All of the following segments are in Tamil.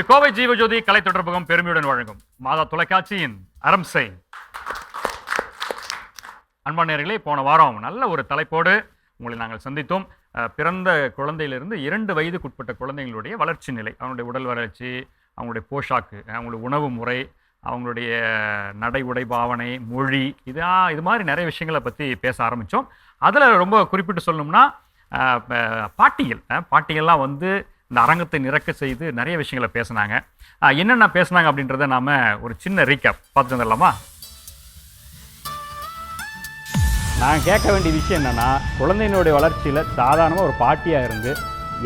இது கோவை ஜீவஜோதி கலை தொடர்பகம் பெருமையுடன் வழங்கும் மாதா தொலைக்காட்சியின் அரம்சை அன்பானர்களே போன வாரம் நல்ல ஒரு தலைப்போடு உங்களை நாங்கள் சந்தித்தோம். பிறந்த குழந்தையிலிருந்து இரண்டு வயதுக்குட்பட்ட குழந்தைங்களுடைய வளர்ச்சி நிலை அவனுடைய உடல் வளர்ச்சி அவங்களுடைய போஷாக்கு அவங்களுடைய உணவு முறை அவங்களுடைய நடை உடை பாவனை மொழி இதா இது மாதிரி நிறைய விஷயங்களை பற்றி பேச ஆரம்பித்தோம் அதில் ரொம்ப குறிப்பிட்டு சொல்லணும்னா பாட்டிகள் பாட்டிகள்லாம் வந்து இந்த அரங்கத்தை நிறக்க செய்து நிறைய விஷயங்களை பேசுனாங்க. என்னென்ன பேசுனாங்க அப்படின்றத நாம ஒரு சின்ன ரீக்கப் பார்த்து வந்துடலாமா? நான் கேட்க வேண்டிய விஷயம் என்னென்னா குழந்தையினுடைய வளர்ச்சியில் சாதாரணமாக ஒரு பாட்டியாக இருந்து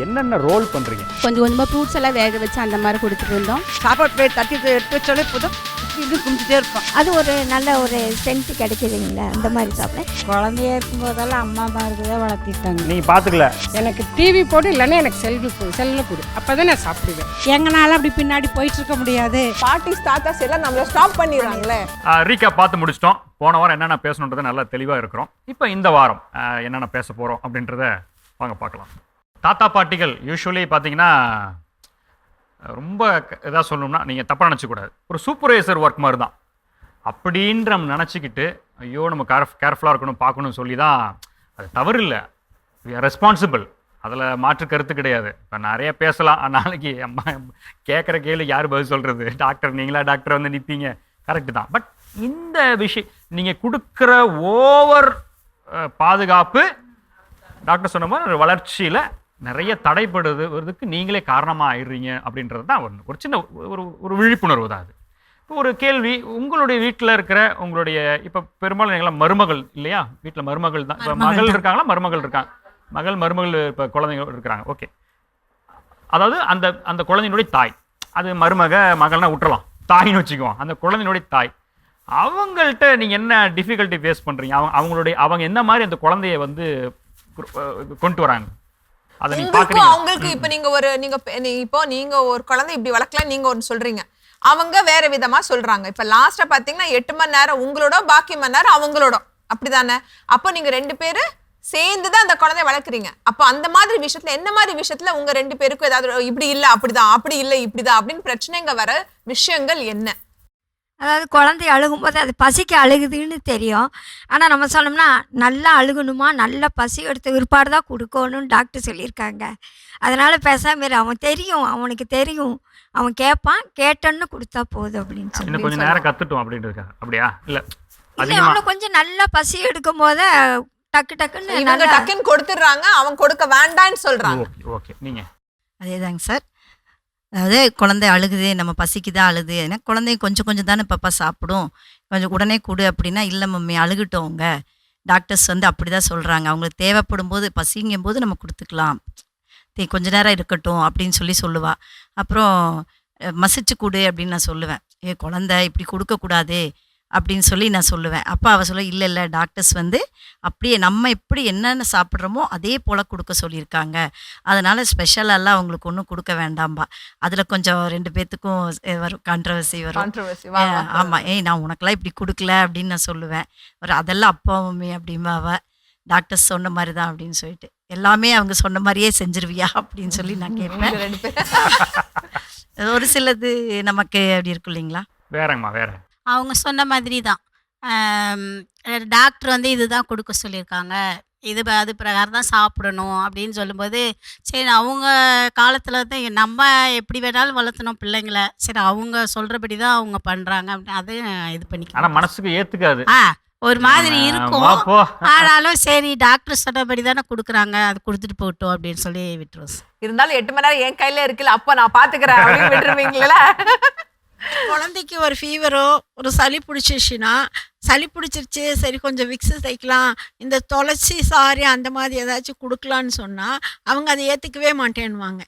என்னென்ன ரோல் பண்ணுறீங்க கொஞ்சம் கொஞ்சமாக ஃப்ரூட்ஸ் எல்லாம் வேக வச்சு அந்த மாதிரி கொடுத்துட்டு இருந்தோம். சாப்பாடு பிளேட் தட்டி எடுத்து வச்சாலே போதும். இது கும்பிட்டுட்டே இருப்போம் அது ஒரு நல்ல ஒரு சென்ட் கிடைக்குதுங்களா அந்த மாதிரி சாப்பிட? குழந்தையா இருக்கும்போதெல்லாம் அம்மா மாருக்கு தான் வளர்த்திட்டாங்க. நீங்கள் பார்த்துக்கல எனக்கு டிவி போடு இல்லைன்னா எனக்கு செல்வி கொடு செல்லில் கொடு அப்போ தான் நான் சாப்பிடுவேன். எங்கனால அப்படி பின்னாடி போயிட்டு இருக்க முடியாது. பாட்டி தாத்தாஸ் எல்லாம் நம்மள ஸ்டாப் பண்ணிடுறாங்களே. ரீகேப் பார்த்து முடிச்சிட்டோம். போன வாரம் என்னென்ன பேசணுன்றதை நல்லா தெளிவாக இருக்கிறோம். இப்போ இந்த வாரம் என்னென்ன பேச போகிறோம் அப்படின்றத வாங்க பார்க்கலாம். தாத்தா பாட்டிகள் யூஸ்வலி பார்த்தீங்கன்னா ரொம்ப இதாக சொல்லணும்னா நீங்கள் தப்பாக நினச்சிக்கூடாது ஒரு சூப்பர்வைசர் ஒர்க் மாதிரி தான் அப்படின்ற நம்ம நினச்சிக்கிட்டு ஐயோ நம்ம கேர் கேர்ஃபுல்லாக இருக்கணும் பார்க்கணும்னு சொல்லி தான் அது தவறு இல்லை. ரெஸ்பான்சிபிள் அதில் மாற்று கருத்து கிடையாது. இப்போ நிறைய பேசலாம். நாளைக்கு அம்மா கேட்குற கேள்வி யார் பதில் சொல்கிறது டாக்டர் நீங்களா டாக்டர் வந்து நிற்பீங்க கரெக்டு தான். பட் இந்த விஷயம் நீங்கள் கொடுக்குற ஓவர் பாதுகாப்பு டாக்டர் சொன்ன மாதிரி ஒரு வளர்ச்சியில் நிறைய தடைப்படுவதற்கு நீங்களே காரணமாக ஆயிடுறீங்க அப்படின்றது தான் ஒன்று ஒரு சின்ன ஒரு ஒரு விழிப்புணர்வு தான் அது. இப்போ ஒரு கேள்வி உங்களுடைய வீட்டில் இருக்கிற உங்களுடைய இப்போ பெரும்பாலும் நீங்களாம் மருமகள் இல்லையா? வீட்டில் மருமகள் தான். இப்போ மகள் இருக்காங்களா? மருமகள் இருக்காங்க மகள் மருமகள் இப்போ குழந்தைங்க இருக்கிறாங்க. ஓகே அதாவது அந்த அந்த குழந்தையினுடைய தாய் அது மருமக மகள்னா விட்டுறலாம். தாயின்னு வச்சுக்குவோம். அந்த குழந்தையினுடைய தாய். அவங்கள்ட்ட நீங்கள் என்ன டிஃபிகல்ட்டி ஃபேஸ் பண்ணுறீங்க அவங்க அவங்களுடைய அவங்க என்ன மாதிரி அந்த குழந்தைய வந்து கொண்டு வராங்க? அதை நீங்கள் உங்களுக்கும் பார்க்குறீங்க அவங்களுக்கு இப்ப நீங்க ஒரு நீங்க இப்போ நீங்க ஒரு குழந்தை இப்படி வளர்க்கலாம் நீங்க ஒன்று சொல்றீங்க. அவங்க வேற விதமா சொல்றாங்க. இப்ப லாஸ்டா பாத்தீங்கன்னா எட்டு மணி நேரம் உங்களோட பாக்கி மணி நேரம் அவங்களோட. அப்படிதானே? அப்போ நீங்க ரெண்டு பேரு சேர்ந்து தான் அந்த குழந்தைய வளர்க்குறீங்க. அப்போ அந்த மாதிரி விஷயத்துல என்ன மாதிரி விஷயத்துல உங்க ரெண்டு பேருக்கும் ஏதாவது இப்படி இல்ல அப்படிதான் அப்படி இல்ல இப்படிதான் அப்படின்னு பிரச்சனைங்க வர விஷயங்கள் என்ன? அதாவது குழந்தை அழுகும்போது அது பசிக்கு அழுகுதுன்னு தெரியும். ஆனால் நம்ம சொன்னோம்னா நல்லா அழுகணுமா? நல்லா பசி எடுத்த விற்பாடு தான் கொடுக்கணும்னு டாக்டர் சொல்லியிருக்காங்க. அதனால் பேசாம இரு. அவன் தெரியும் அவனுக்கு தெரியும். அவன் கேட்பான் கேட்டோன்னு கொடுத்தா போதும் அப்படின்னு சொல்லி இன்னும் கொஞ்சம் நேரம் கத்துட்டோம் அப்படின்றதுக்காக அப்படியா? இல்லை இல்லை அவனை கொஞ்சம் நல்லா பசி எடுக்கும் போது டக்கு டக்குன்னு டக்குன்னு கொடுத்துடுறாங்க அவங்க கொடுக்க வேண்டான்னு சொல்றாங்க. Okay okay. நீங்கள் அதேதாங்க சார். அதாவது குழந்தை அழுகுது நம்ம பசிக்குதா அழுது ஏன்னா குழந்தை கொஞ்சம் கொஞ்சம் தானே பாப்பா சாப்பிடும். கொஞ்சம் உடனே கொடு அப்படின்னா இல்லை மம்மி அழுகட்டும் டாக்டர்ஸ் வந்து அப்படி தான் சொல்கிறாங்க அவங்களுக்கு தேவைப்படும் போது பசிங்கும் போது நம்ம கொடுத்துக்கலாம். தே கொஞ்ச நேரம் இருக்கட்டும் அப்படின்னு சொல்லி சொல்லுவாள் அப்புறம் மசிச்சு கொடு அப்படின்னு நான் சொல்லுவேன். ஏ குழந்தை இப்படி கொடுக்கக்கூடாது. அப்படின்னு சொல்லி நான் சொல்லுவேன். அப்போ அவள் சொல்ல இல்லை இல்லை டாக்டர்ஸ் வந்து அப்படியே நம்ம எப்படி என்னென்ன சாப்பிட்றோமோ அதே போல் கொடுக்க சொல்லியிருக்காங்க. அதனால் ஸ்பெஷலெல்லாம் அவங்களுக்கு ஒன்றும் கொடுக்க வேண்டாம்பா. அதில் கொஞ்சம் ரெண்டு பேர்த்துக்கும் வரும் கான்ட்ரவர்சி வரும். கான்ட்ரவர்சி ஏன், ஆமா ஏய் நான் உனக்கெல்லாம் இப்படி கொடுக்கல அப்படின்னு நான் சொல்லுவேன். ஒரு அதெல்லாம் அப்பா மம்மி அப்படிம்பா அவ. டாக்டர்ஸ் சொன்ன மாதிரி தான் அப்படின்னு சொல்லிட்டு. எல்லாமே அவங்க சொன்ன மாதிரியே செஞ்சிருவியா அப்படின்னு சொல்லி நான் கேட்பேன். ரெண்டு பேரும். ஒரு சிலது நமக்கு அப்படி இருக்கும் இல்லைங்களா? வேறங்கம்மா வேற. அவங்க சொன்ன மாதிரி தான். டாக்டர் வந்து இதுதான் கொடுக்க சொல்லியிருக்காங்க. இது ப- அது பிரகாரம் தான் சாப்பிடணும் அப்படின்னு சொல்லும்போது சரி அவங்க காலத்தில் வந்து நம்ம எப்படி வேணாலும் வளர்த்தணும் பிள்ளைங்கள. சரி அவங்க சொல்கிறபடி தான் அவங்க பண்ணுறாங்க அப்படின்னு அது இது ஆனால் பண்ணிக்கலாம் மனசுக்கு ஏற்றுக்காது ஆ ஒரு மாதிரி இருக்கும். போ. ஆனாலும் சரி டாக்டர் சொன்னபடி தானே கொடுக்குறாங்க. அது கொடுத்துட்டு போகட்டும் அப்படின்னு சொல்லி விட்டுருவோம். இருந்தாலும் எட்டு மணி நேரம் என் கையில இருக்குல்ல அப்ப நான் பாத்துக்கிறேன் அப்படின்னு விட்டுருவீங்களா? குழந்தைக்கு ஒரு ஃபீவரோ ஒரு சளி பிடிச்சிருச்சுன்னா சளி பிடிச்சிருச்சு சரி கொஞ்சம் விக்ஸு தைக்கலாம் இந்த துளசி சாரி அந்த மாதிரி ஏதாச்சும் கொடுக்கலான்னு சொன்னால் அவங்க அதை ஏற்றுக்கவே மாட்டேன்னுவாங்க.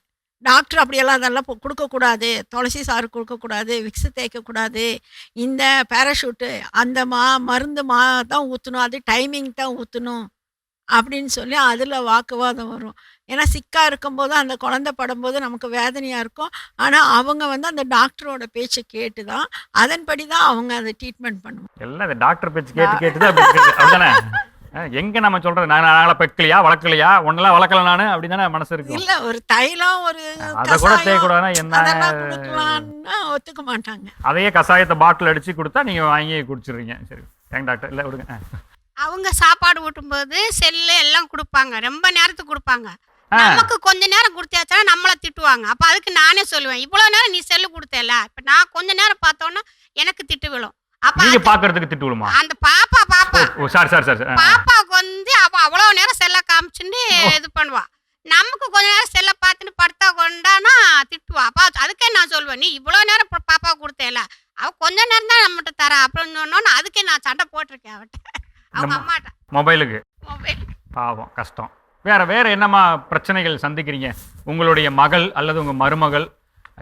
டாக்டர் அப்படியெல்லாம் அதெல்லாம் கொடுக்கக்கூடாது. துளசி சாறு கொடுக்கக்கூடாது விக்ஸு தேய்க்கக்கூடாது இந்த பேராஷூட்டு அந்த மா மருந்து மா தான் ஊற்றணும் அது டைமிங் தான் ஊற்றணும் அப்படின்னு சொல்லி அதில் வாக்குவாதம் வரும். ஏன்னா சிக்காக இருக்கும்போது அந்த குழந்தை படும்போது நமக்கு வேதனையாக இருக்கும். ஆனால் அவங்க வந்து அந்த டாக்டரோட பேச்சை கேட்டு தான் அதன்படி தான் அவங்க அதை ட்ரீட்மெண்ட் பண்ணுவாங்க. எல்லாம் இந்த டாக்டர் பேச்சு கேட்டு கேட்டு தான் எங்க நம்ம சொல்றது? நான் நாங்கள பெக்கலையா? வளர்க்கலையா? ஒன்னெல்லாம் வளர்க்கல நானு? அப்படின்னு தானே மனசு இருக்கும் இல்ல ஒரு தைலம் ஒரு அதை கூட கசாயம் தேக்கூடாதுன்னா என்ன? ஒத்துக்க மாட்டாங்க. அதையே கசாயத்தை பாட்டில் அடிச்சு கொடுத்தா நீங்க வாங்கி குடிச்சிடுறீங்க. சரி ஏங்க டாக்டர். இல்லை விடுங்க. அவங்க சாப்பாடு ஊட்டும்போது செல்லு எல்லாம் கொடுப்பாங்க. ரொம்ப நேரத்துக்கு கொடுப்பாங்க. நமக்கு கொஞ்ச நேரம் கொடுத்தாச்சா நம்மளை திட்டுவாங்க. அப்போ அதுக்கு நானே சொல்லுவேன். இவ்வளோ நேரம் நீ செல்லு கொடுத்தல இப்போ நான் கொஞ்ச நேரம் பார்த்தோன்னா எனக்கு திட்டு விழும். அப்போ நீங்க பாக்குறதுக்கு திட்டு விழுமா? அந்த பாப்பா பாப்பா. ஓ சாரி சாரி சாரி பாப்பாவுக்கு வந்து அப்போ அவ்வளோ நேரம் செல்லை காமிச்சுட்டு இது பண்ணுவா. நமக்கு கொஞ்ச நேரம் செல்லை பார்த்துட்டு படுத்தா கொண்டானா திட்டுவா. அப்பா அதுக்கே நான் சொல்லுவேன் நீ இவ்வளோ நேரம் பா- பாப்பாவுக்கு கொடுத்தேல அவ கொஞ்ச நேரம் தான் நம்மகிட்ட தரா அப்புறம் சொன்னோன்னு அதுக்கே நான் சண்டை போட்டிருக்கேன் அவட்ட. அவங்க அம்மாட்ட. மொபைலுக்கு. மொபைல். பாவம் கஷ்டம். வேற வேற என்னமா பிரச்சனைகள் சந்திக்கிறீங்க? உங்களுடைய மகள் அல்லது உங்க மருமகள்?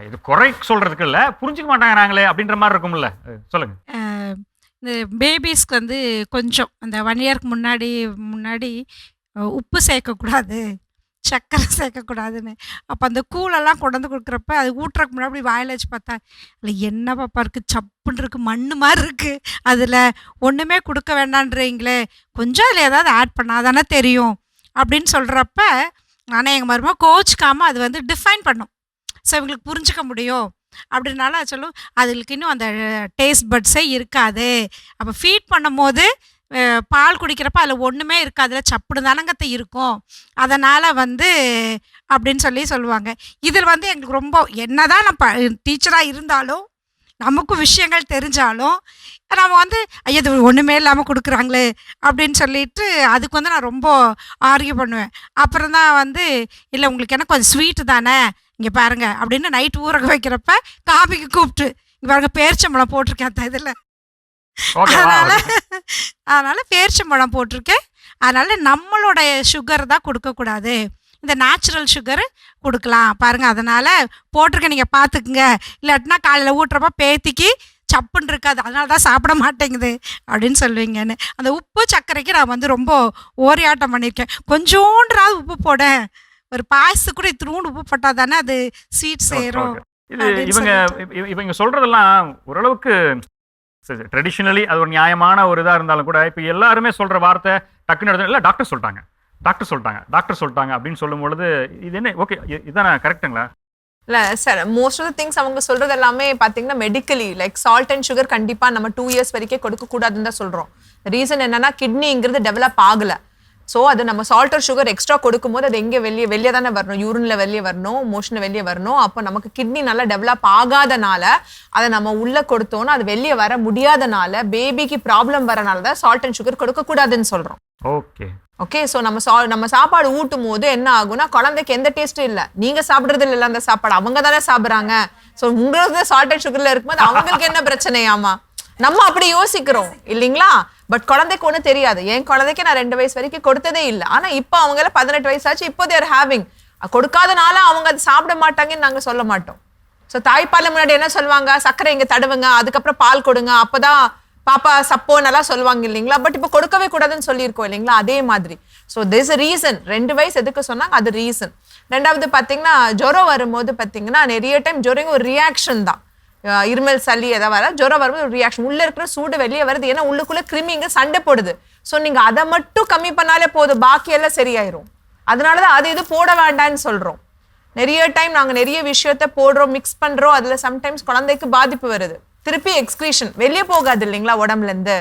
இது குறை சொல்றதுக்கு இல்ல புரிஞ்சுக்க மாட்டாங்கிறாங்களே அப்படின்ற மாதிரி இருக்கும்ல. சொல்லுங்க. இந்த பேபிஸ்க்கு வந்து கொஞ்சம் அந்த ஒன் இயர்க்கு முன்னாடி முன்னாடி உப்பு சேர்க்கக்கூடாது சர்க்கரை சேர்க்கக்கூடாதுன்னு. அப்போ அந்த கூழெல்லாம் கொண்டு வந்து கொடுக்குறப்ப அது ஊட்டுறதுக்கு முன்னாடி அப்படி வாயில் வச்சு பார்த்தா இல்லை என்ன பாப்பா இருக்குது சப்புன்னு இருக்குது மண் மாதிரி இருக்குது அதில் ஒன்றுமே கொடுக்க வேண்டான்றீங்களே. கொஞ்சம் அதில் ஏதாவது ஆட் பண்ணாதானே தெரியும். அப்படின்னு சொல்கிறப்ப ஆனால் எங்கள் மருமக கோச்சிக்காமல் அது வந்து டிஃபைன் பண்ணும். ஸோ இவங்களுக்கு புரிஞ்சுக்க முடியும். அப்படின்னால சொல்லும் அதுகளுக்கு இன்னும் அந்த டேஸ்ட் பட்ஸே இருக்காது. அப்போ ஃபீட் பண்ணும்போது போது பால் குடிக்கிறப்ப அதில் ஒன்றுமே இருக்காதுல சப்புடு தானங்கத்தை இருக்கும். அதனால் வந்து அப்படின்னு சொல்லி சொல்லுவாங்க. இதில் வந்து எங்களுக்கு ரொம்ப என்னதான் ப டீச்சராக இருந்தாலும் நமக்கும் விஷயங்கள் தெரிஞ்சாலும் நம்ம வந்து ஐயோ இது ஒன்றுமே இல்லாமல் கொடுக்குறாங்களே அப்படின்னு சொல்லிட்டு அதுக்கு வந்து நான் ரொம்ப ஆர்கியூ பண்ணுவேன். அப்புறம் தான் வந்து இல்லை உங்களுக்கு என்ன கொஞ்சம் ஸ்வீட்டு தானே இங்கே பாருங்க அப்படின்னு நைட் ஊற வைக்கிறப்ப காபிக்கு கூப்பிட்டு இங்கே பாருங்க பேரிச்சம்பழம் போட்டிருக்கேன் அந்த இதில். அதனால அதனால பேரிச்சம்பழம் போட்டிருக்கேன். அதனால நம்மளுடைய சுகர் தான் கொடுக்கக்கூடாது. இந்த நேச்சுரல் சுகர் கொடுக்கலாம். பாருங்க அதனால போட்டிருக்கேன் நீங்கள் பார்த்துக்குங்க. இல்லாட்டினா காலையில் ஊட்டுறப்ப பேத்திக்கு சப்புன்னு இருக்காது. அதனால தான் சாப்பிட மாட்டேங்குது அப்படின்னு சொல்லுவீங்கன்னு. அந்த உப்பு சர்க்கரைக்கு நான் வந்து ரொம்ப ஓரியாட்டம் பண்ணியிருக்கேன். கொஞ்சோன்றாவது உப்பு போட ஒரு பாயசத்துக்கு கூட இத்தினூண்டு உப்பு போட்டால் தானே அது ஸ்வீட் சேரும் இது இவங்க இவ- இவங்க சொல்றதெல்லாம் ஓரளவுக்கு ட்ரெடிஷ்னலி அது ஒரு நியாயமான ஒரு இதா இருந்தாலும் கூட இப்போ எல்லாருமே சொல்ற வார்த்தை டக்குன்னு எடுத்து இல்லை டாக்டர் சொல்லிட்டாங்க. டாக்டர் சொல்லிட்டாங்க டாக்டர் சொல்லிட்டாங்க அப்படின்னு சொல்லும் பொழுது இது என்ன ஓகே இதான கரெக்ட்டுங்களா இல்ல sir most of the things அவங்க சொல்றது எல்லாமே பாத்தீங்கன்னா medically like salt and sugar கண்டிப்பா நம்ம டூ இயர்ஸ் வரைக்கும் கொடுக்க கூடாதுன்னு தான் சொல்றோம். ரீசன் என்னன்னா கிட்னிங்கிறது டெவலப் ஆகல. ஸோ அது நம்ம சால்ட் ஆர் சுகர் எக்ஸ்ட்ரா கொடுக்கும்போது அது எங்கே வெளியே வெளியே தானே வரணும். யூரின்ல வெளியே வரணும் மோஷனில் வெளியே வரணும். அப்போ நமக்கு கிட்னி நல்லா டெவலப் ஆகாதனால அதை நம்ம உள்ள கொடுத்தோன்னா அது வெளியே வர முடியாதனால பேபிக்கு ப்ராப்ளம் வரனால தான் சால்ட் அண்ட் சுகர் கொடுக்கக்கூடாதுன்னு சொல்றோம். ஓகே ஓகே ஸோ நம்ம சா நம்ம சாப்பாடு ஊட்டும் போது என்ன ஆகும்னா குழந்தைக்கு எந்த டேஸ்ட்டும் இல்லை. நீங்க சாப்பிடுறது இல்லை அந்த சாப்பாடு. அவங்க தானே சாப்பிட்றாங்க. ஸோ உங்களுக்கு சால்ட் அண்ட் சுகர்ல இருக்கும்போது அவங்களுக்கு என்ன பிரச்சனையாமா? நம்ம அப்படி யோசிக்கிறோம் இல்லைங்களா? பட் குழந்தைக்கு ஒன்றும் தெரியாது. என் குழந்தைக்கு நான் ரெண்டு வயசு வரைக்கும் கொடுத்ததே இல்லை. ஆனால் இப்போ அவங்கள பதினெட்டு வயசாச்சு இப்போ தேர் ஹேவிங் கொடுக்காதனால அவங்க அது சாப்பிட மாட்டாங்கன்னு நாங்கள் சொல்ல மாட்டோம். ஸோ தாய்ப்பால் முன்னாடி என்ன சொல்லுவாங்க? சர்க்கரை இங்கே தடவுங்க அதுக்கப்புறம் பால் கொடுங்க. அப்பதான் பாப்பா சப்போ சொல்லுவாங்க இல்லைங்களா? பட் இப்போ கொடுக்கவே கூடாதுன்னு சொல்லியிருக்கோம் இல்லைங்களா? அதே மாதிரி. ஸோ திஸ் ரீசன் ரெண்டு வயசு எதுக்கு சொன்னாங்க? அது ரீசன் ரெண்டாவது பார்த்தீங்கன்னா ஜுரம் வரும்போது பார்த்தீங்கன்னா நிறைய டைம் ஜுரம் ஒரு ரியாக்ஷன் தான். இருமல் சளி எதாவது வர ஜுரம் வரும்போது ஒரு ரியாக்ஷன் உள்ளே இருக்கிற சூடு வெளியே வருது. ஏன்னா உள்ளுக்குள்ளே கிருமிங்க சண்டை போடுது. ஸோ நீங்கள் அதை மட்டும் கம்மி பண்ணாலே போதும். பாக்கியெல்லாம் சரியாயிரும். அதனால தான் அது இது போட வேண்டாம்னு சொல்கிறோம் நிறைய டைம் நாங்கள் நிறைய விஷயத்த போடுறோம் மிக்ஸ் பண்ணுறோம் அதில் சம்டைம்ஸ் குழந்தைக்கு பாதிப்பு வருது. திருப்பி எக்ஸ்கிரீஷன் வெளியே போகாது இல்லைங்களா உடம்புலேருந்து?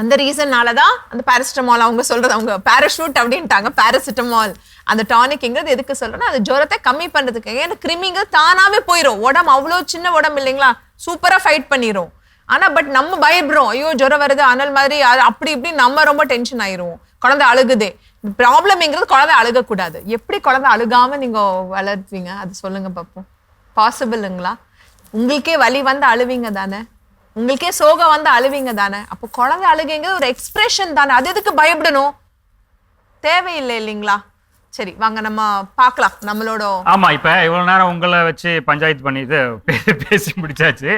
அந்த ரீசன்னால தான் அந்த பாராசிட்டமால் அவங்க சொல்கிறது அவங்க பேராஷூட் அப்படின்ட்டாங்க. பாராசிட்டமால் அந்த டானிக்ங்கிறது எதுக்கு சொல்றேன்னா அது ஜுரத்தை கம்மி பண்ணுறதுக்கு ஏன்னா கிருமிங்க தானாகவே போயிடும் உடம்பு அவ்வளோ சின்ன உடம்பு இல்லைங்களா? சூப்பராக ஃபைட் பண்ணிடும் ஆனால் பட் நம்ம பயப்படுறோம். ஐயோ ஜுரம் வருது அனல் மாதிரி அப்படி இப்படி நம்ம ரொம்ப டென்ஷன் ஆயிரும். குழந்தை அழுகுதே. ப்ராப்ளம்ங்கிறது குழந்தை அழுகக்கூடாது. எப்படி குழந்தை அழுகாமல் நீங்கள் வளர்த்துவீங்க அது சொல்லுங்கள் பார்ப்போம் பாசிபிளுங்களா உங்களுக்கே வலி வந்து அழுவீங்க தானே? உங்களுக்கே சோகம் வந்து அழுவீங்க தானே? அப்போ குழந்தை அழுகைங்க ஒரு எக்ஸ்பிரஷன் தானே. அது எதுக்கு பயப்படணும்? தேவையில்லை இல்லைங்களா? சரி வாங்க நம்ம பார்க்கலாம். நம்மளோட ஆமாம் இப்போ இவ்வளோ நேரம் உங்களை வச்சு பஞ்சாயத்து பண்ணி இது பே- பேசி முடிச்சாச்சு.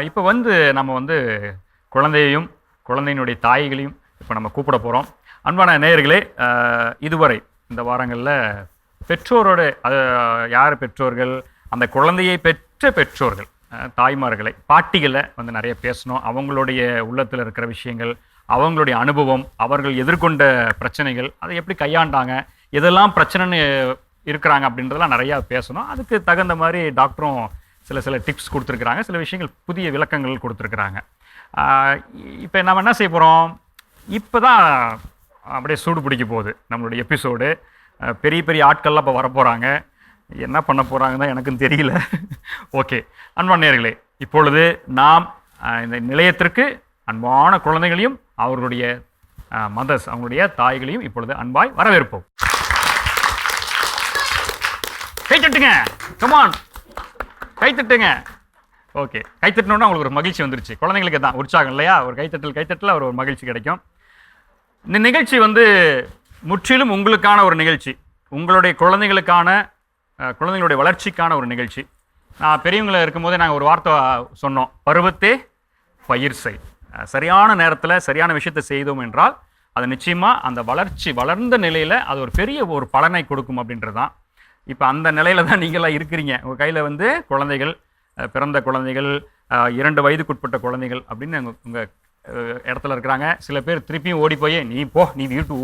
இப்போ வந்து நம்ம வந்து குழந்தையையும் குழந்தையினுடைய தாய்களையும் இப்போ நம்ம கூப்பிட போகிறோம் அன்பான நேயர்களே இதுவரை இந்த வாரங்களில் பெற்றோரோட அது யார் பெற்றோர்கள் அந்த குழந்தையை பெற்ற பெற்றோர்கள் தாய்மார்களை பாட்டிகளை வந்து நிறைய பேசணும். அவங்களுடைய உள்ளத்தில் இருக்கிற விஷயங்கள் அவங்களுடைய அனுபவம் அவர்கள் எதிர்கொண்ட பிரச்சனைகள் அதை எப்படி கையாண்டாங்க இதெல்லாம் பிரச்சனைன்னு இருக்கிறாங்க அப்படின்றதெல்லாம் நிறையா பேசணும். அதுக்கு தகுந்த மாதிரி டாக்டரும் சில சில டிப்ஸ் கொடுத்துருக்குறாங்க. சில விஷயங்கள் புதிய விளக்கங்கள் கொடுத்துருக்குறாங்க. இப்போ நம்ம என்ன செய்ய போகிறோம் இப்போ தான் அப்படியே சூடு பிடிக்க போகுது நம்மளுடைய எபிசோடு. பெரிய பெரிய ஆட்கள்லாம் இப்போ வரப்போகிறாங்க என்ன பண்ண போகிறாங்க தான் எனக்கும் தெரியல. ஓகே அன்பான நேர்களே இப்பொழுது நாம் இந்த நிலையத்திற்கு அன்பான குழந்தைகளையும் அவர்களுடைய மதர்ஸ் அவங்களுடைய தாய்களையும் இப்பொழுது அன்பாய் வரவேற்போம். கைத்தட்டுங்க கமான் கைத்தட்டுங்க ஓகே கைத்தட்டினோன்னா அவங்களுக்கு உங்களுக்கு ஒரு மகிழ்ச்சி வந்துருச்சு. குழந்தைங்களுக்கு தான் உற்சாகம் இல்லையா? ஒரு கைத்தட்டல் கைத்தட்டல ஒரு மகிழ்ச்சி கிடைக்கும். இந்த நிகழ்ச்சி வந்து முற்றிலும் உங்களுக்கான ஒரு நிகழ்ச்சி. உங்களுடைய குழந்தைகளுக்கான குழந்தைகளுடைய வளர்ச்சிக்கான ஒரு நிகழ்ச்சி. நான் பெரியவங்களை இருக்கும்போதே நாங்கள் ஒரு வார்த்தை சொன்னோம். பருவத்தே பயிர் செய். சரியான நேரத்தில் சரியான விஷயத்தை செய்தோம் என்றால் அது நிச்சயமாக அந்த வளர்ச்சி வளர்ந்த நிலையில் அது ஒரு பெரிய ஒரு பலனை கொடுக்கும் அப்படின்றது தான். இப்போ அந்த நிலையில தான் நீங்களாம் இருக்கிறீங்க. உங்கள் கையில் வந்து குழந்தைகள் பிறந்த குழந்தைகள் இரண்டு வயதுக்குட்பட்ட குழந்தைகள் அப்படின்னு உங்கள் உங்கள் இடத்துல இருக்கிறாங்க. சில பேர் திருப்பியும் ஓடி போய் நீ போ நீ வீட்டு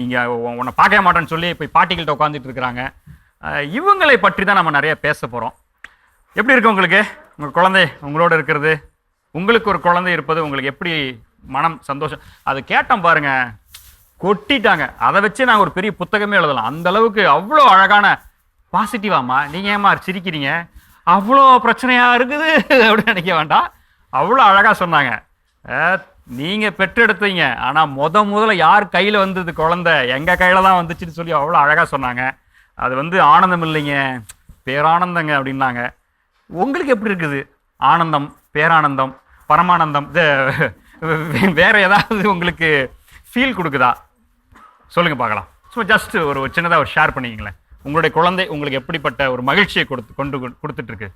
நீங்கள் உன்னை பார்க்க மாட்டேன்னு சொல்லி போய் பாட்டிகள்கிட்ட உட்காந்துட்டு இருக்கிறாங்க. இவங்களை பற்றி தான் நம்ம நிறைய பேச போகிறோம் எப்படி இருக்கு உங்களுக்கு? உங்கள் குழந்தை உங்களோட இருக்கிறது. உங்களுக்கு ஒரு குழந்தை இருப்பது உங்களுக்கு எப்படி மனம் சந்தோஷம்? அது கேட்டோம் பாருங்க. கொட்டிட்டாங்க. அதை வச்சு நாங்கள் ஒரு பெரிய புத்தகமே எழுதலாம். அந்த அளவுக்கு அவ்வளோ அழகான பாசிட்டிவாம்மா நீங்கள் ஏமா சிரிக்கிறீங்க? அவ்வளோ பிரச்சனையாக இருக்குது அப்படின்னு நினைக்க வேண்டாம். அவ்வளோ அழகாக சொன்னாங்க. நீங்கள் பெற்றெடுத்தீங்க. ஆனால் முத முதல்ல யார் கையில் வந்தது குழந்தை? எங்கள் கையில் தான் வந்துச்சுன்னு சொல்லி அவ்வளோ அழகாக சொன்னாங்க. அது வந்து ஆனந்தம் இல்லைங்க பேரானந்தங்க அப்படின்னாங்க. உங்களுக்கு எப்படி இருக்குது? ஆனந்தம் பேரானந்தம் பரமானந்தம் இது வேற ஏதாவது உங்களுக்கு ஃபீல் கொடுக்குதா? சொல்லுங்கள் பார்க்கலாம். ஸோ ஜஸ்ட் ஒரு சின்னதாக ஒரு ஷேர் பண்ணிக்கிங்களேன். உங்களுடைய குழந்தை உங்களுக்கு எப்படிப்பட்ட ஒரு மகிழ்ச்சியை கொடுத்து கொண்டு கொடுத்துட்ருக்கு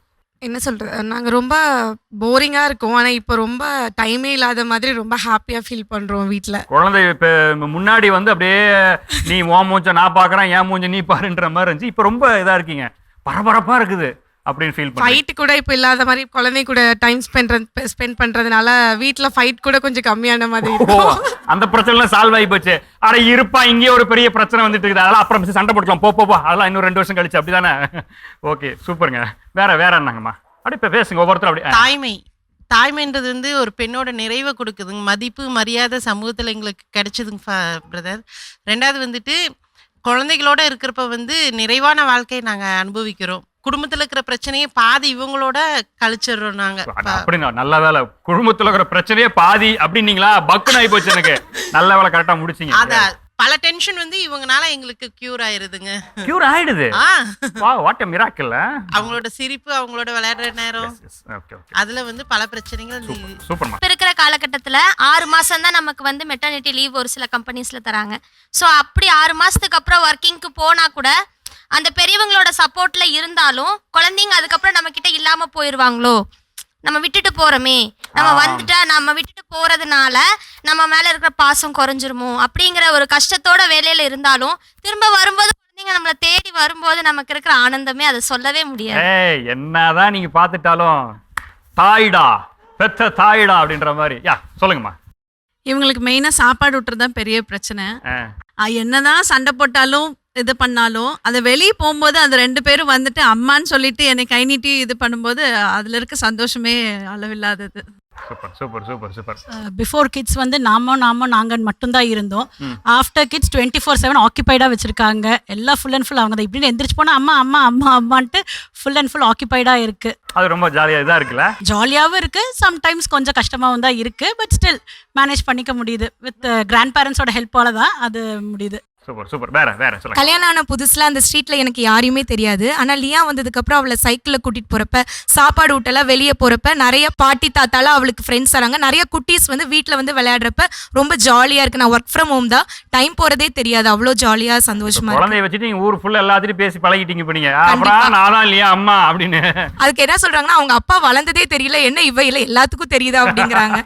என்ன சொல்கிறது நாங்கள் ரொம்ப போரிங்காக இருக்கோம். ஆனால் இப்போ ரொம்ப டைமே இல்லாத மாதிரி ரொம்ப ஹாப்பியாக ஃபீல் பண்ணுறோம் வீட்டில் குழந்தை இப்போ முன்னாடி வந்து அப்படியே நீ ஓ மூஞ்ச நான் பார்க்குறேன் ஏன் மூஞ்ச நீ பாருன்ற மாதிரி இருந்துச்சு. இப்போ ரொம்ப இதாக இருக்கீங்க. பரபரப்பாக இருக்குது. அப்படின்னு ஃபீல் ஃபைட்டு கூட இப்போ இல்லாத மாதிரி குழந்தை கூட டைம் ஸ்பெண்ட் ஸ்பெண்ட் பண்ணுறதுனால வீட்டில் ஃபைட் கூட கொஞ்சம் கம்மியான மாதிரி அந்த பிரச்சனை சால்வ் ஆகி போச்சு. அட இருப்பா இங்கே ஒரு பெரிய பிரச்சனை வந்துட்டு இருக்குது. அதெல்லாம் அப்புறம் சண்டை போட்டுக்கலாம். போ போ போ. அதெல்லாம் இன்னும் ரெண்டு வருஷம் கழிச்சு அப்படிதானே? ஓகே சூப்பருங்க வேற வேற என்னங்கம்மா? அப்படி இப்போ பேசுங்க ஒவ்வொருத்தரும் அப்படி தாய்மை. தாய்மைன்றது வந்து ஒரு பெண்ணோட நிறைவை கொடுக்குதுங்க. மதிப்பு மரியாதை சமூகத்தில் எங்களுக்கு கிடைச்சதுங்க பிரதர் ரெண்டாவது வந்துட்டு குழந்தைகளோட இருக்கிறப்ப வந்து நிறைவான வாழ்க்கையை நாங்கள் அனுபவிக்கிறோம். குடும்பத்தில் இருக்கிற பிரச்சனையை பாதி இவங்களோட கழிச்சிடுறோம் நாங்கள் அப்படி நல்ல வேலை குடும்பத்துல இருக்கிற பிரச்சனையே பாதி அப்படின்னீங்களா? பக்குன்னு ஆகி போச்சு எனக்கு. நல்ல வேலை கரெக்டா முடிச்சிங்க. அத பல டென்ஷன் வந்து இவங்கனால எங்களுக்கு கியூர் ஆயிருதுங்க. கியூர் ஆயிடுது? ஆ. வா வாட் எ மிராக்கிள் அவங்களோட சிரிப்பு அவங்களோட விளையாடுற நேரம். ஓகே ஓகே அதுல வந்து பல பிரச்சனைகள் வந்து சூப்பர்மா இப்போ இருக்கிற காலகட்டத்தில் ஆறு மாதம் தான் நமக்கு வந்து மெட்டர்னிட்டி லீவ் ஒரு சில கம்பெனிஸில் தராங்க. ஸோ அப்படி ஆறு மாதத்துக்கு அப்புறம் ஒர்க்கிங்க்கு போனால் கூட அந்த பெரியவங்களோட சப்போர்ட்டில் இருந்தாலும் குழந்தைங்க அதுக்கப்புறம் நம்ம கிட்ட இல்லாமல் போயிடுவாங்களோ நம்ம விட்டுட்டு போகிறோமே நம்ம. வந்துட்டா நம்ம விட்டுட்டு போகிறதுனால நம்ம மேலே இருக்கிற பாசம் குறைஞ்சிருமோ? அப்படிங்கிற ஒரு கஷ்டத்தோட வேலையில் இருந்தாலும் திரும்ப வரும்போது குழந்தைங்க நம்மளை தேடி வரும்போது நமக்கு இருக்கிற ஆனந்தமே அதை சொல்லவே முடியாது. ஏய் என்னதான் நீங்க பார்த்துட்டாலும் தாயிடா பெத்த தாயிடா அப்படின்ற மாதிரி. யா சொல்லுங்கம்மா. இவங்களுக்கு மெயினாக சாப்பாடு விட்டுறது தான் பெரிய பிரச்சனை. ஆ, என்னதான் சண்டை போட்டாலும் இது பண்ணாலும் அது வெளியே போகும்போது அந்த ரெண்டு பேரும் வந்துட்டு அம்மான்னு சொல்லிட்டு என்னை கை நீட்டி இது பண்ணும்போது அதில் இருக்க சந்தோஷமே அளவில்லாதது. Super super super super. Before kids வந்து நாம நாம நாங்கன்னு மட்டும்தான் இருந்தோம். After kids twenty four seven ஆக்கியபைடாக வச்சுருக்காங்க. எல்லாம் ஃபுல் அண்ட் ஃபுல் அவங்க தான் இப்படின்னு எந்திரிச்சு போனால் அம்மா அம்மா அம்மா அம்மான்ட்டு ஃபுல் அண்ட் ஃபுல் ஆக்கியபைடாக இருக்குது அது ரொம்ப ஜாலியா இதா இருக்குல்ல? ஜாலியாகவும் இருக்குது சம்டைம்ஸ் கொஞ்சம் கஷ்டமாகவும் தான் இருக்குது பட் ஸ்டில் மேனேஜ் பண்ணிக்க முடியுது. வித் கிராண்ட் பேரண்ட்ஸோட ஹெல்ப்பால தான் அது முடியுது. சூப்பர் சூப்பர் வேற வேற சொல்லுங்க. கல்யாணம் ஆன புதுசுல அந்த ஸ்ட்ரீட்ல எனக்கு யாரையுமே தெரியாது. ஆனா லியா வந்ததுக்கு அப்புறம் அவளை சைக்கிள்ல கூட்டிட்டு போறப்ப சாப்பாடு ஊட்டலாம் வெளியே போறப்ப நிறைய பாட்டி தாத்தால அவளுக்கு ஃப்ரெண்ட்ஸ் தராங்க நிறைய குட்டீஸ் வந்து வீட்ல வந்து விளையாடுறப்ப ரொம்ப ஜாலியா இருக்கு. நான் ஒர்க் ஃப்ரம் ஹோம் தான். டைம் போறதே தெரியாது. அவ்வளோ ஜாலியா சந்தோஷமா இருக்கு. குழந்தைய வச்சுட்டு நீங்க ஊர் ஃபுல்லா எல்லாத்தையும் பேசி பழகிட்டீங்க இப்ப நீங்க. அப்புறம் நான் இல்லையா அம்மா அப்படின்னு. அதுக்கு என்ன சொல்றாங்கன்னா அவங்க அப்பா வளர்ந்ததே தெரியல. என்ன இவ இல்ல? எல்லாத்துக்கும் தெரியுதா அப்படிங்கிறாங்க.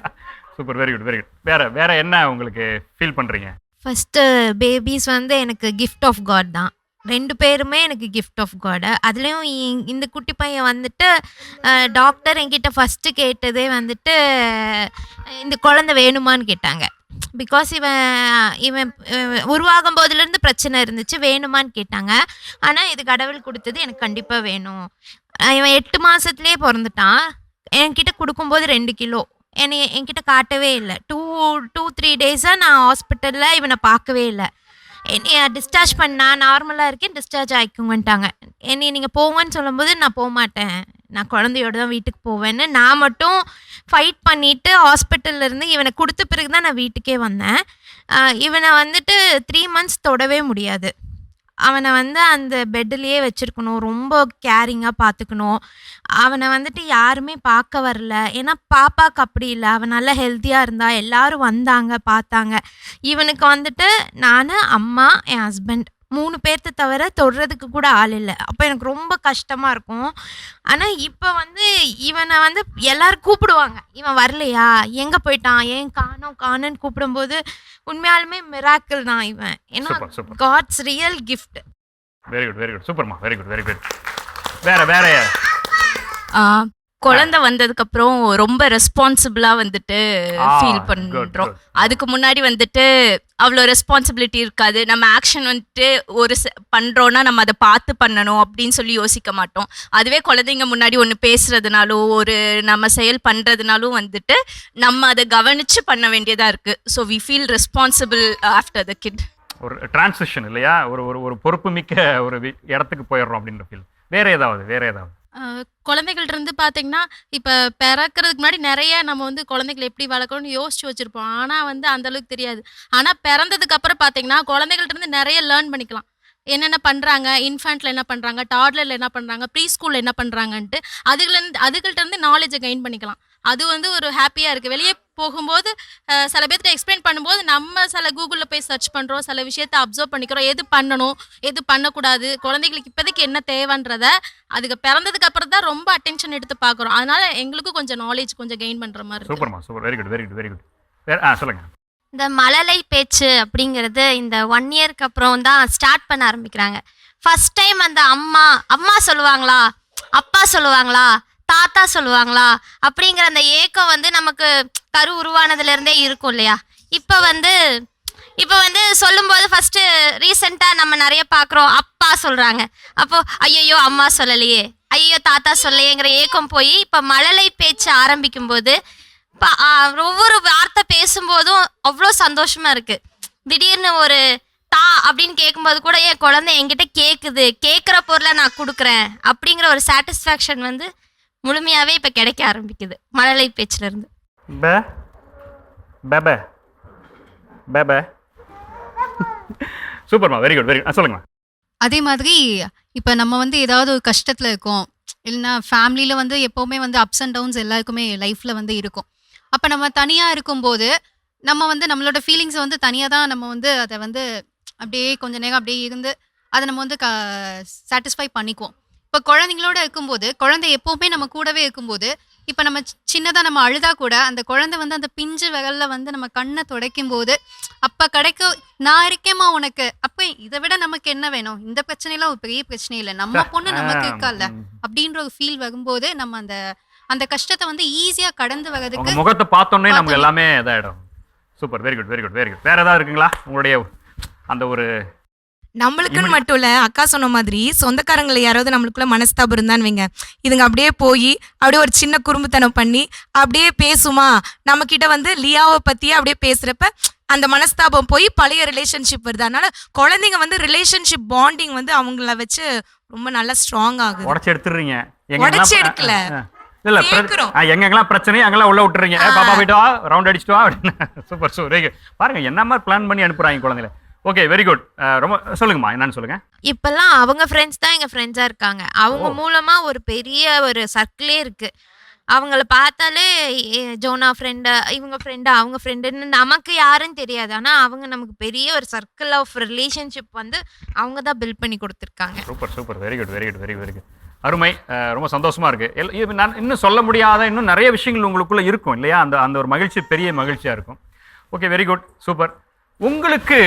Super very good very good வேற வேற என்ன உங்களுக்கு ஃபீல் பண்றீங்க? ஃபஸ்ட்டு பேபிஸ் uh, வந்து எனக்கு கிஃப்ட் ஆஃப் காட் தான். ரெண்டு பேருமே எனக்கு கிஃப்ட் ஆஃப் காடு அதுலேயும் இந்த குட்டி பையன் வந்துட்டு டாக்டர் என்கிட்ட ஃபஸ்ட்டு கேட்டதே வந்துட்டு இந்த குழந்தை வேணுமான்னு கேட்டாங்க. பிகாஸ் இவன் இவன் உருவாகும் போதுலேருந்து பிரச்சனை இருந்துச்சு வேணுமான்னு கேட்டாங்க. ஆனால் இது கடவுள் கொடுத்தது எனக்கு கண்டிப்பாக வேணும். அஹ், இவன் எட்டு மாதத்துலேயே பிறந்துட்டான். என்கிட்ட கொடுக்கும்போது ரெண்டு கிலோ. என்னை என்கிட்ட காட்டவே இல்லை. டூ டூ த்ரீ டேஸாக நான் ஹாஸ்பிட்டலில் இவனை பார்க்கவே இல்லை. என்னைய டிஸ்சார்ஜ் பண்ணா நார்மலாக இருக்கேன் டிஸ்சார்ஜ் ஆகிக்குங்கன்ட்டாங்க என்னை நீங்கள் போங்கன்னு சொல்லும்போது நான் போக மாட்டேன் நான் குழந்தையோட தான் வீட்டுக்கு போவேன்னு நான் மட்டும் ஃபைட் பண்ணிவிட்டு ஹாஸ்பிட்டல்லேருந்து இவனை கொடுத்த பிறகு தான் நான் வீட்டுக்கே வந்தேன். இவனை வந்துட்டு த்ரீ மந்த்ஸ் தொடவே முடியாது. அவனை வந்து அந்த பெட்லேயே வச்சுருக்கணும். ரொம்ப கேரிங்காக பார்த்துக்கணும் அவனை வந்துட்டு யாருமே பார்க்க வரல. ஏன்னா பாப்பாவுக்கு அப்படி இல்லை. அவன் நல்லா ஹெல்த்தியாக இருந்தா எல்லாரும் வந்தாங்க பார்த்தாங்க. இவனுக்கு வந்துட்டு நான் அம்மா என் ஹஸ்பண்ட் மூணு பேர்த்த தவிர தொடுறதுக்கு கூட ஆள் இல்லை. அப்போ எனக்கு ரொம்ப கஷ்டமாக இருக்கும். ஆனால் இப்போ வந்து இவனை வந்து எல்லாரும் கூப்பிடுவாங்க. இவன் வரலையா? எங்கே போயிட்டான்? ஏன் காணோம்? காணோன்னு கூப்பிடும்போது உண்மையாலுமே மிராக்கிள் தான் இவன். ஏன்னா. God's real gift very good very good சூப்பர்மா. வெரி குட் வெரி குட் வேற வேற குழந்தை வந்ததுக்கப்புறம் ரொம்ப ரெஸ்பான்சிபிளாக வந்துட்டு ஃபீல் good. அதுக்கு முன்னாடி வந்துட்டு அவ்வளோ ரெஸ்பான்சிபிலிட்டி இருக்காது. நம்ம ஆக்ஷன் வந்துட்டு ஒரு பண்றோம்னா நம்ம அதை பார்த்து பண்ணணும் அப்படின்னு சொல்லி யோசிக்க மாட்டோம். அதுவே குழந்தைங்க முன்னாடி ஒன்று பேசுறதுனாலோ ஒரு நம்ம செயல் பண்ணுறதுனாலும் வந்துட்டு நம்ம அதை கவனிச்சு பண்ண வேண்டியதாக இருக்குது so we feel responsible after the kid ஒரு டிரான்சிஷன் இல்லையா? ஒரு ஒரு ஒரு பொறுப்பு மிக்க ஒரு இடத்துக்கு போயிடுறோம் அப்படின்ற ஃபீல் வேற ஏதாவது வேற ஏதாவது? குழந்தைகள்ட்ட இருந்து பார்த்தீங்கன்னா இப்போ பிறக்கிறதுக்கு முன்னாடி நிறைய நம்ம வந்து குழந்தைகளை எப்படி வளர்க்கணும்னு யோசிச்சு வச்சுருப்போம். ஆனால் வந்து அந்தளவுக்கு தெரியாது. ஆனால் பிறந்ததுக்கு அப்புறம் பார்த்தீங்கன்னா குழந்தைகள்ட்ட இருந்து நிறைய லேர்ன் பண்ணிக்கலாம். என்னென்ன பண்ணுறாங்க இன்ஃபேண்ட்டில் என்ன பண்ணுறாங்க டாட்லரில் என்ன பண்ணுறாங்க ப்ரீ ஸ்கூலில் என்ன பண்ணுறாங்கன்ட்டு அதுலேருந்து அதுகள்ட்ட இருந்து நாலேஜை கெயின் பண்ணிக்கலாம். அது வந்து ஒரு ஹாப்பியாக இருக்குது வெளியே போகும்போது சில பேர்கிட்ட எக்ஸ்பிளைன் பண்ணும்போது நம்ம சில கூகுளில் போய் சர்ச் பண்ணுறோம் சில விஷயத்தை அப்சர்வ் பண்ணிக்கிறோம் எது பண்ணணும் எது பண்ணக்கூடாது குழந்தைகளுக்கு இப்போதைக்கு என்ன தேவைன்றத அதுக்கு பிறந்ததுக்கு அப்புறம் தான் ரொம்ப அட்டென்ஷன் எடுத்து பார்க்குறோம். அதனால எங்களுக்கும் கொஞ்சம் நாலேஜ் கொஞ்சம் கெயின் பண்ணுற மாதிரி சூப்பர்மா super. Very good very good very good வேற ஆ சொல்லுங்க. இந்த மழலை பேச்சு அப்படிங்கிறது இந்த ஒன் இயர்க்கு அப்புறம் தான் ஸ்டார்ட் பண்ண ஆரம்பிக்கிறாங்க. ஃபர்ஸ்ட் டைம் அந்த அம்மா அம்மா சொல்லுவாங்களா? அப்பா சொல்லுவாங்களா? தாத்தா சொல்லுவாங்களா? அப்படிங்கிற அந்த ஏக்கம் வந்து நமக்கு கரு உருவானதுல இருந்தே இருக்கும் இல்லையா? இப்போ வந்து இப்போ வந்து சொல்லும்போது ஃபர்ஸ்ட் ரீசெண்டாக நம்ம நிறைய பார்க்குறோம் அப்பா சொல்கிறாங்க அப்போ ஐயையோ அம்மா சொல்லலையே. ஐயோ தாத்தா சொல்லலையேங்கிற ஏக்கம் போய் இப்போ மழலை பேச்சு ஆரம்பிக்கும் போது ஒவ்வொரு வார்த்தை பேசும்போதும் அவ்வளோ சந்தோஷமா இருக்கு. திடீர்னு ஒரு தா அப்படின்னு கேட்கும்போது கூட என் குழந்தை என்கிட்ட கேட்குது கேட்குற பொருளை நான் கொடுக்குறேன். அப்படிங்கிற ஒரு சாட்டிஸ்ஃபேக்ஷன் வந்து முழுமையாகவே இப்போ கிடைக்க ஆரம்பிக்குது. மழலை பேச்சுல இருந்து சூப்பர்மா வெரி குட் வெரி குட் சொல்லுங்க அதே மாதிரி இப்போ நம்ம வந்து ஏதாவது ஒரு கஷ்டத்தில் இருக்கோம். இல்லைன்னா ஃபேமிலியில் வந்து எப்போவுமே வந்து அப்ஸ் அண்ட் டவுன்ஸ் எல்லாருக்குமே லைஃப்பில் வந்து இருக்கும். அப்போ நம்ம தனியாக இருக்கும்போது நம்ம வந்து நம்மளோட ஃபீலிங்ஸை வந்து தனியாக தான் நம்ம வந்து அதை வந்து அப்படியே கொஞ்ச நேரம் அப்படியே இருந்து அதை நம்ம வந்து க சாட்டிஸ்ஃபை பண்ணிக்குவோம். இப்போ குழந்தைங்களோட இருக்கும்போது குழந்தை எப்போவுமே நம்ம கூடவே இருக்கும்போது இப்போ நம்ம சின்னதாக நம்ம அழுதா கூட அந்த குழந்தை வந்து அந்த பிஞ்சு விரல்ல வந்து நம்ம கண்ணை துடைக்கும் போது அப்போ கிடைக்க நான் இருக்கேம்மா உனக்கு. அப்போ இதை விட நமக்கு என்ன வேணும்? இந்த பிரச்சனைலாம் ஒரு பெரிய பிரச்சனை இல்லை. நம்ம பொண்ணு நமக்கு இருக்கால்ல அப்படின்ற ஒரு ஃபீல் வரும்போது நம்ம அந்த அந்த கஷ்டத்தை வந்து ஈஸியாக கடந்து வர்றதுக்கு முகத்தை பார்த்தோன்னே நமக்கு எல்லாமே இதாயிடும். Super. Very good very good very good வேற ஏதாவது இருக்குங்களா? உங்களுடைய அந்த ஒரு நம்மளுக்குன்னு மட்டும் இல்லை அக்கா சொன்ன மாதிரி சொந்தக்காரங்களை யாராவது நம்மளுக்குள்ள மனஸ்தாபம் இருந்தான்னு வைங்க. இதுங்க அப்படியே போய் அப்படியே ஒரு சின்ன குறும்புத்தனம் பண்ணி அப்படியே பேசுமா. நம்ம கிட்ட வந்து லியாவை பற்றியே அப்படியே பேசுகிறப்ப அந்த மனஸ்தாபம் போய் பழைய ரிலேஷன்ஷிப் வருது. அதனால குழந்தைங்க வந்து ரிலேஷன்ஷிப் பாண்டிங் வந்து அவங்கள வச்சு ரொம்ப நல்லா ஸ்ட்ராங் ஆகுது. உடச்சி எடுத்துடுறீங்க. உடைச்சு எடுக்கல. இல்ல. எங்கெங்கெல்லாம் பிரச்சனை அங்கெல்லாம் உள்ள விட்டுறீங்க பாப்பா போயிட்டு வா ரவுண்ட் அடிச்சுட்டு வா சூப்பர் சூப்பர். பாருங்க என்ன மாதிரி பிளான் பண்ணி அனுப்புறாங்க குழந்தைல ஓகே வெரி குட் ரொம்ப சொல்லுங்கம்மா என்னன்னு சொல்லுங்க. இப்பெல்லாம் அவங்க ஃப்ரெண்ட்ஸ் தான் எங்கள் ஃப்ரெண்ட்ஸாக இருக்காங்க. அவங்க ஓ. மூலமாக ஒரு பெரிய ஒரு சர்க்கிளே இருக்கு. அவங்கள பார்த்தாலே ஜோனா ஃப்ரெண்டு இவங்க ஃப்ரெண்டு அவங்க ஃப்ரெண்டுன்னு நமக்கு யாருன்னு தெரியாது. ஆனால் அவங்க நமக்கு பெரிய ஒரு சர்க்கிள் ஆஃப் ரிலேஷன்ஷிப் வந்து அவங்க தான் பில்ட் பண்ணி கொடுத்துருக்காங்க. Super super very good very good very very good அருமை. அஹ், ரொம்ப சந்தோஷமா இருக்கு. நான் இன்னும் சொல்ல முடியாத இன்னும் நிறைய விஷயங்கள் உங்களுக்குள்ள இருக்கும் இல்லையா? அந்த அந்த ஒரு மகிழ்ச்சி பெரிய மகிழ்ச்சியா இருக்கும். ஓகே வெரி குட் சூப்பர் உங்களுக்கு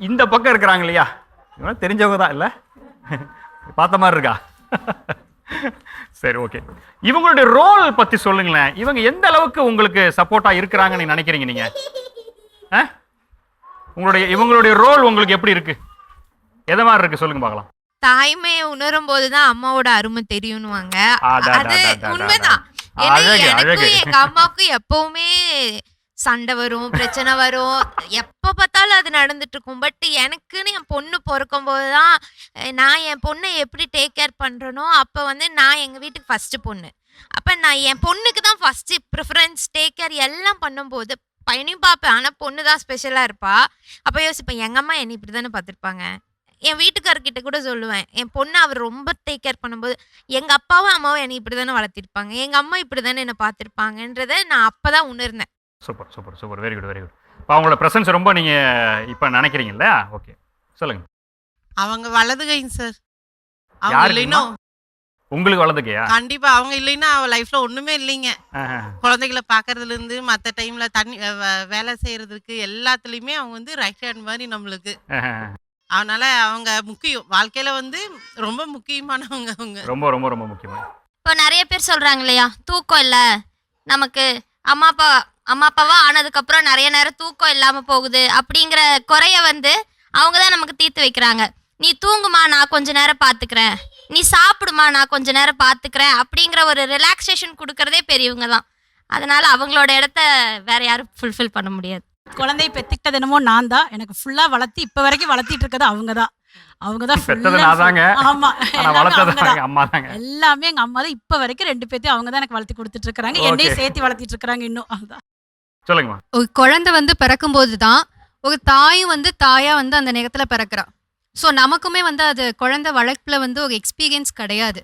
இந்த பக்கம் இருக்கிறாங்க இல்லையா இவங்க தெரிஞ்சவங்க தான் இல்லை? பார்த்த மாதிரி இருக்கா? சரி ஓகே இவங்களுடைய ரோல் பத்தி சொல்லுங்களேன். இவங்க எந்த அளவுக்கு உங்களுக்கு சப்போர்ட்டா இருக்கிறாங்கன்னு நினைக்கிறீங்க நீங்க? ஆ? உங்களுடைய இவங்களுடைய ரோல் உங்களுக்கு எப்படி இருக்கு? எதை மாதிரி இருக்கு? சொல்லுங்க பார்க்கலாம். தாய்மையை உணரும் போது தான் அம்மாவோட அருமை தெரியும்னுவாங்க அது உண்மைதான். ஏன்னா எனக்கும். எங்க அம்மாவுக்கும் எப்பவுமே சண்டை வரும் பிரச்சனை வரும். எப்போ பார்த்தாலும் அது நடந்துட்டு இருக்கும் பட் எனக்குன்னு என் பொண்ணு பிறக்கும் போது தான் நான் என் பொண்ணை எப்படி டேக் கேர் பண்ணுறனோ அப்போ வந்து நான் எங்கள் வீட்டுக்கு ஃபஸ்ட்டு பொண்ணு. அப்போ நான் என் பொண்ணுக்கு தான் ஃபஸ்ட்டு ப்ரிஃபரன்ஸ் டேக் கேர் எல்லாம் பண்ணும்போது பையனையும் பார்ப்பேன். ஆனால் பொண்ணு தான் ஸ்பெஷலாக இருப்பா. அப்போ யோசிப்பேன் எங்கள் அம்மா என்னை இப்படி தானே பார்த்துருப்பாங்க? என் வீட்டுக்காரர்கிட்ட கூட சொல்லுவேன் என் பொண்ணை அவர் ரொம்ப டேக் கேர் பண்ணும்போது எங்கள் அப்பாவும் அம்மாவும் என்னை இப்படி தானே வளர்த்திருப்பாங்க? எங்கள் அம்மா இப்படி தானே என்னை பார்த்துருப்பாங்கன்றதை நான் அப்போ தான் உணர்ந்தேன். Super super super. Very good very good இப்போ அவங்களோட ப்ரெசன்ஸ் ரொம்ப நீங்கள் இப்போ நினைக்கிறீங்கல்ல? ஓகே சொல்லுங்க. அவங்க வலது கைங்க சார் அவங்க யாருக்குமா? இல்லைன்னா உங்களுக்கு வளர்ந்துக்கையா கண்டிப்பா. அவங்க இல்லைன்னா அவ லைஃப்ல ஒண்ணுமே இல்லைங்க. குழந்தைகளை பார்க்கறதுல இருந்து மற்ற டைம்ல தண்ணி வ- வேலை செய்யறதுக்கு எல்லாத்துலயுமே அவங்க வந்து ரைட் ஹேண்ட் மாதிரி நம்மளுக்கு. அதனால அவங்க முக்கியம். வாழ்க்கையில வந்து ரொம்ப முக்கியமானவங்க அவங்க. ரொம்ப ரொம்ப ரொம்ப முக்கியமாக இப்போ நிறைய பேர் சொல்கிறாங்க இல்லையா? தூக்கம் இல்லை. நமக்கு அம்மா அப்பா அம்மா அப்பாவா ஆனதுக்கப்புறம் நிறைய நேரம் தூக்கம் இல்லாமல் போகுது அப்படிங்கிற குறைய வந்து அவங்க தான் நமக்கு தீர்த்து வைக்கிறாங்க. நீ தூங்குமா நான் கொஞ்ச நேரம் பார்த்துக்கிறேன் நீ சாப்பிடுமா நான் கொஞ்ச நேரம் பார்த்துக்கிறேன் அப்படிங்கிற ஒரு ரிலாக்ஸேஷன் கொடுக்கறதே பெரியவங்க தான். அதனால அவங்களோட இடத்த வேற யாரும் ஃபுல்ஃபில் பண்ண முடியாது. குழந்தை பெத்துக்கிட்டது என்னமோ நான் தான். எனக்கு ஃபுல்லாக வளர்த்து இப்போ வரைக்கும் வளர்த்திட்டு இருக்கிறது அவங்க தான். அவங்க தான் ஆமா. எல்லாமே எங்க அம்மா தான். இப்போ வரைக்கும் ரெண்டு பேர்த்தையும் அவங்க தான் எனக்கு வளர்த்து கொடுத்துட்டு இருக்காங்க என்னையும். சேர்த்து வளர்த்திட்டு இருக்காங்க இன்னும். அதுதான் சொல்லுங்கம்மா. ஒரு குழந்தை வந்து பிறக்கும்போது தான் ஒரு தாயும் வந்து தாயாக வந்து அந்த நேரத்தில் பிறக்கிறா. ஸோ நமக்குமே வந்து அது குழந்தை வளர்ப்பில் வந்து ஒரு எக்ஸ்பீரியன்ஸ் கிடையாது.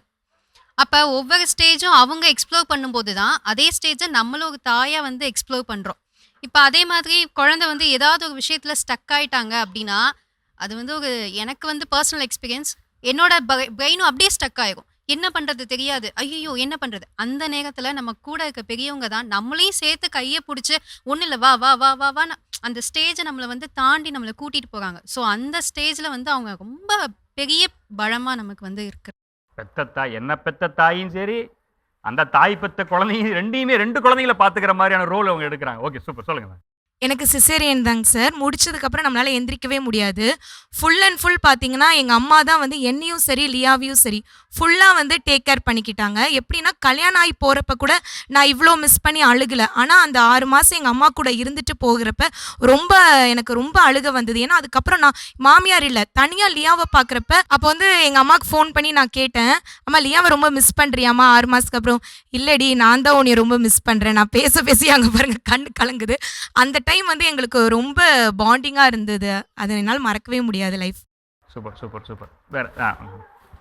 அப்போ ஒவ்வொரு ஸ்டேஜும் அவங்க எக்ஸ்ப்ளோர் பண்ணும்போது தான் அதே ஸ்டேஜை நம்மளும் ஒரு தாயாக வந்து எக்ஸ்ப்ளோர் பண்ணுறோம் இப்போ அதே மாதிரி குழந்தை வந்து ஏதாவது ஒரு விஷயத்தில் ஸ்டக் ஆயிட்டாங்க அப்படின்னா அது வந்து ஒரு எனக்கு வந்து பர்சனல் எக்ஸ்பீரியன்ஸ் என்னோட பிரெயினும் அப்படியே ஸ்டக் ஆகிடும் என்ன பண்ணுறது தெரியாது. ஐயோ என்ன பண்ணுறது அந்த நேரத்தில் நம்ம கூட இருக்க பெரியவங்க தான் நம்மளையும் சேர்த்து கையை பிடிச்சி ஒன்றும் இல்லை வா வா வா வா வான்னு அந்த ஸ்டேஜை நம்மளை வந்து தாண்டி நம்மளை கூட்டிகிட்டு போகிறாங்க ஸோ அந்த ஸ்டேஜில் வந்து அவங்க ரொம்ப பெரிய பலமாக நமக்கு வந்து இருக்கு. பெத்த தாய் என்ன பெத்த தாயும் சரி அந்த தாய் பெத்த குழந்தையும் ரெண்டையுமே ரெண்டு குழந்தைங்கள பார்த்துக்கிற மாதிரியான ரோல் அவங்க எடுக்கிறாங்க. ஓகே சூப்பர் சொல்லுங்க எனக்கு சிசேரியன் தாங்க சார். முடிச்சதுக்கப்புறம் நம்மளால் எந்திரிக்கவே முடியாது. ஃபுல் அண்ட் ஃபுல் பார்த்தீங்கன்னா எங்கள் அம்மா தான் வந்து என்னையும் சரி லியாவையும் சரி ஃபுல்லாக வந்து டேக் கேர் பண்ணிக்கிட்டாங்க. எப்படின்னா கல்யாணம் ஆகி போகிறப்ப கூட நான் இவ்வளோ மிஸ் பண்ணி அழுகலை. ஆனால் அந்த ஆறு மாதம் எங்கள் அம்மா கூட இருந்துட்டு போகிறப்ப ரொம்ப எனக்கு ரொம்ப அழுக வந்தது. ஏன்னா அதுக்கப்புறம் நான் மாமியார் இல்லை தனியாக லியாவை பார்க்குறப்ப அப்போ வந்து எங்கள் அம்மாவுக்கு ஃபோன் பண்ணி நான் கேட்டேன். அம்மா லியாவை ரொம்ப மிஸ் பண்ணுறியாம்மா ஆறு மாதத்துக்கு அப்புறம்? இல்லடி நான் தான் உன்னை ரொம்ப மிஸ் பண்ணுறேன் நான் பேச பேசி அங்கே பாருங்க கண் கலங்குது. அந்த டைம் வந்து எங்களுக்கு ரொம்ப பாண்டிங்காக இருந்தது. அதை என்னால் மறக்கவே முடியாது லைஃப் சூப்பர் சூப்பர் சூப்பர். வேறு ஆ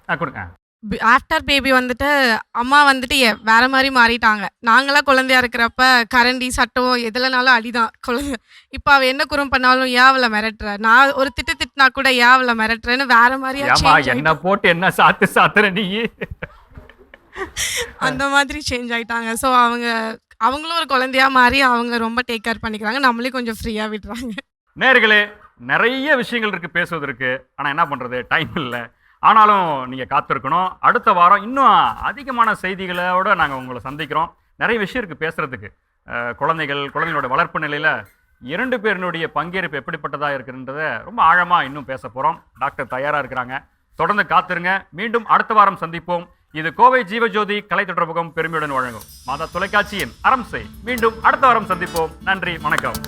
ஆ கொடுங்க ஆஃப்டர் பேபி வந்துட்டு அம்மா வந்துட்டு வேற மாதிரி மாறிட்டாங்க. நாங்களாம் குழந்தையா இருக்கிறப்ப கரண்டி சட்டம் எதுலனாலும் அடிதான். குழந்தை இப்போ அவ என்ன குறும் பண்ணாலும் அவளை மிரட்டுற? நான் ஒரு திட்டு திட்டினா கூட அவளை மிரட்டுறேன்னு வேற change என்ன போட்டு என்ன சாத்து சாத்துற நீ? அந்த மாதிரி சேஞ்ச் ஆயிட்டாங்க. ஸோ அவங்க அவங்களும் ஒரு குழந்தையா மாறி அவங்க ரொம்ப டேக் கேர் பண்ணிக்கிறாங்க. நம்மளே கொஞ்சம் ஃப்ரீயா விடுறாங்க நேர்களே நிறைய விஷயங்கள் இருக்கு பேசுவதற்கு. ஆனா என்ன பண்றது? டைம் இல்லை. ஆனாலும் நீங்கள் காத்திருக்கணும். அடுத்த வாரம் இன்னும் அதிகமான செய்திகளோடு நாங்கள் உங்களை சந்திக்கிறோம். நிறைய விஷயம் இருக்குது பேசுகிறதுக்கு குழந்தைகள் குழந்தைகளோட வளர்ப்பு நிலையில் இரண்டு பேரினுடைய பங்கேற்பு எப்படிப்பட்டதாக இருக்குன்றத ரொம்ப ஆழமாக இன்னும் பேச போகிறோம் டாக்டர் தயாராக இருக்கிறாங்க. தொடர்ந்து காத்திருங்க. மீண்டும் அடுத்த வாரம் சந்திப்போம். இது கோவை ஜீவஜோதி கலை தொடர்புகம் பெருமையுடன் வழங்கும். மாதா தொலைக்காட்சியின் அறம் செய். மீண்டும் அடுத்த வாரம் சந்திப்போம். நன்றி. வணக்கம்.